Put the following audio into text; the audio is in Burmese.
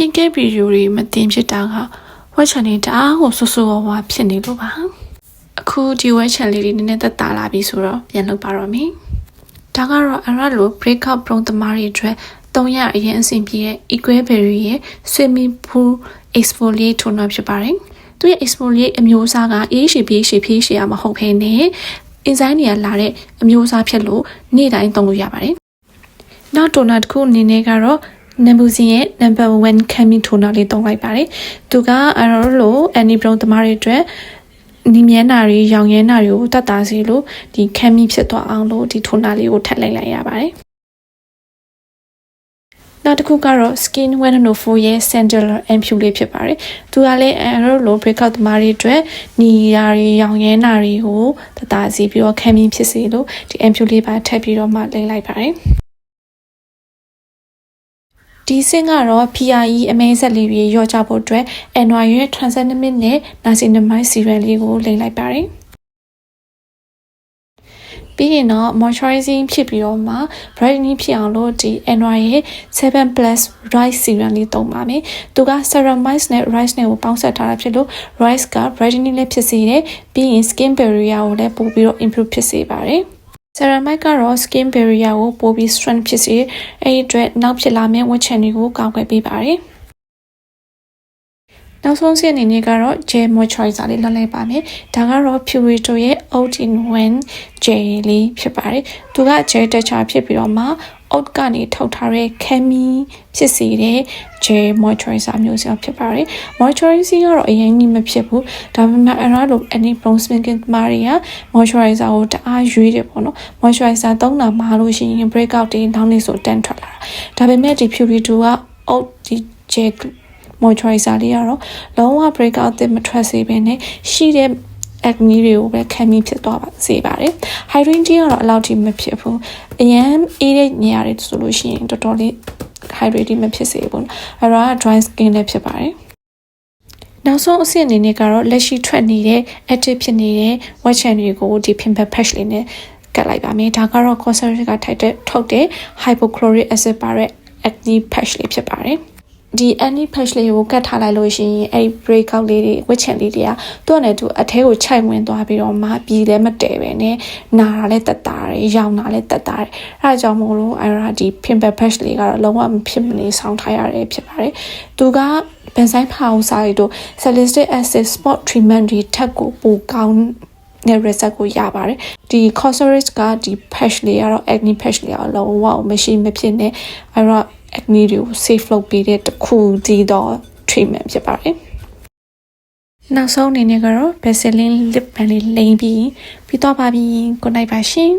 skin care video တွေမတင်ဖြစ်တာကဝက်ချန်လေးတအားကိုဆူဆူဝါဝါဖြစ်နေလို့ပါအခုဒီဝက်ချန်လေးတွေနည်းနည်းသက်သာလာပြီဆိုတော့ပြန်လုပ်ပါတော့မယ်ဒါကတော့အရလို breakout ပရုံသမားတွေအတွက်သုံးရအရင်အဆင်ပြေတဲ့ Equaberry ရဲ့ swimming pool exfoliate toner ဖြစ်ပါတယ်သူရဲ့ exfoliate အမျိုးအစားကအေးရှည်ပြေးရှည်ဖြေးရှည်ရမဟုတ်ဘဲနဲ့ enzyme တွေကလာတဲ့အမျိုးအစားဖြစ်လို့နေ့တိုင်းသုံးလို့ရပါတယ်နောက် toner တစ်ခုအနေနဲ့ကတော့ နမ်ဘူဇင်ရဲ့ number 1 coming toner လေးသုံးလိုက်ပါတယ်။သူကအဲ့တော့လို့ any brown သမားတွေအတွက်နီမြန်းနာတွေရောင်ရဲနာတွေကိုတတ်တာစီလို့ဒီ coming ဖြစ်သွားအောင်လို့ဒီ toner လေးကိုထပ်လိုက်လိုက်ရပါတယ်။နောက်တစ်ခုကတော့ skin wenonofo ရဲ့ sandal ampule လေးဖြစ်ပါတယ်။သူကလည်းအဲ့တော့လို့ breakout သမားတွေအတွက်နီရာတွေရောင်ရဲနာတွေကိုတတ်တာစီပြီးတော့ coming ဖြစ်စေလို့ဒီ ampule လေးပါထပ်ပြီးတော့မှလိမ့်လိုက်ပါတယ်။ ဒီစင်ကတော့ PRE အမဲဆက်လေးတွေရော့ချဖို့အတွက် NY ရဲ့ transaminase နဲ့ niacinamide serum လေးကိုလိမ့်လိုက်ပါတယ်ပြီးရင်တော့ moisturizing ဖြစ်ပြီးတော့မှ brightening ဖြစ်အောင်လို့ဒီ NY ရဲ့7 plus rice serum လေးသုံးပါမယ်။သူက ceramide နဲ့ rice နဲ့ကိုပေါင်းစပ်ထားတာဖြစ်လို့ rice က brightening လေးဖြစ်စေတယ်။ပြီးရင် skin barrier ကိုလည်းပို့ပြီးတော့ improve ဖြစ်စေပါတယ်။ ceramide ကတော့ skin barrier ကိုပိုပြီး strength ဖြစ်စေအဲ့ဒီအတွက်နောက်ဖြစ်လာမယ့်ဝက်ချန်တွေကိုကာကွယ်ပေးပါတယ်။နောက်ဆုံးစီအနေနဲ့ကတော့ gel moisturizer လေးလောက်လိုက်ပါမယ်။ဒါကတော့ Purito ရဲ့ Oat in One gel လေးဖြစ်ပါတယ်။သူက gel texture ဖြစ်ပြီးတော့မှ oat ကနေထုတ်ထားတဲ့ cami ဖြစ်စေတဲ့ gel moisturizer မျိုးစုံဖြစ်ပါတယ်။ moisturizer ကတော့အရင်ကြီးမဖြစ်ဘူး။ဒါပေမဲ့အဲ့ဒါလို any bronze skin မာရီယာ moisturizer ကိုတအားရွေးတယ်ပေါ့နော်။ moisturizer သုံးတာမှာလို့ရှိရင် breakout တွေနောက်နေ့ဆိုတန်းထွက်လာတာ။ဒါပေမဲ့ဒီ Purito က oat ဒီ gel moisturizer လေးကတော့လုံးဝ breakout တွေမထွက်စေဘဲနဲ့ရှိတဲ့ acne တွေကိုပဲခံပြီးဖြစ်သွားပါစေပါတယ်။ hydrating ကတော့အလောက်ထိမဖြစ်ဘူး။အရန်အေးတဲ့နေရာတွေဆိုလို့ရှိရင်တော်တော်လေး hydrating မဖြစ်စေဘူး။အဲ့တော့ dry skin လည်းဖြစ်ပါတယ်။နောက်ဆုံးအဆင့်အနေနဲ့ကတော့လက်ရှိထွက်နေတဲ့ active ဖြစ်နေတဲ့ wet chain တွေကိုဒီ pimple patch လေးနဲ့ကတ်လိုက်ပါမယ်။ဒါကတော့ cosmetic ကထိုက်တဲ့ထုတ်တဲ့ hypochlorite acid ပါတဲ့ acne patch လေးဖြစ်ပါတယ်။ ဒီ any patch လေးကိုကတ်ထားလိုက်လို့ရှိရင်အဲ့ breakout လေးတွေဝစ်ချန်လေးတွေကသူ့နဲ့သူအထဲကိုခြိုက်ဝင်သွားပြီးတော့မှပြီးလည်းမတည့်ပဲနဲ့နာတာလည်းတက်တာတယ်ရောင်တာလည်းတက်တာတယ်အဲဒါကြောင့်မို့လို့အဲ့ဒါဒီ pimple patch လေးကတော့လုံးဝမဖြစ်မနေဆောင်းထားရတယ်ဖြစ်ပါတယ်သူကဘန်ဆိုင်ဖာအောင်စားရတော့ salicylic acid spot treatment တွေထက်ကိုပိုကောင်းနဲ့ result ကိုရပါတယ်ဒီ cosrx ကဒီ patch လေးကတော့ acne patch လေးကတော့လုံးဝမရှိမဖြစ်နဲ့အဲ့တော့ acne တွေကို safe လုပ်ပေးတဲ့တစ်ခုတည်းသော treatment ဖြစ်ပါတယ်နောက်ဆုံးအနေနဲ့ကတော့ Vaseline lip balm လေးလိမ့်ပြီးပြီးတော့ပါပြီ good night ပါရှင်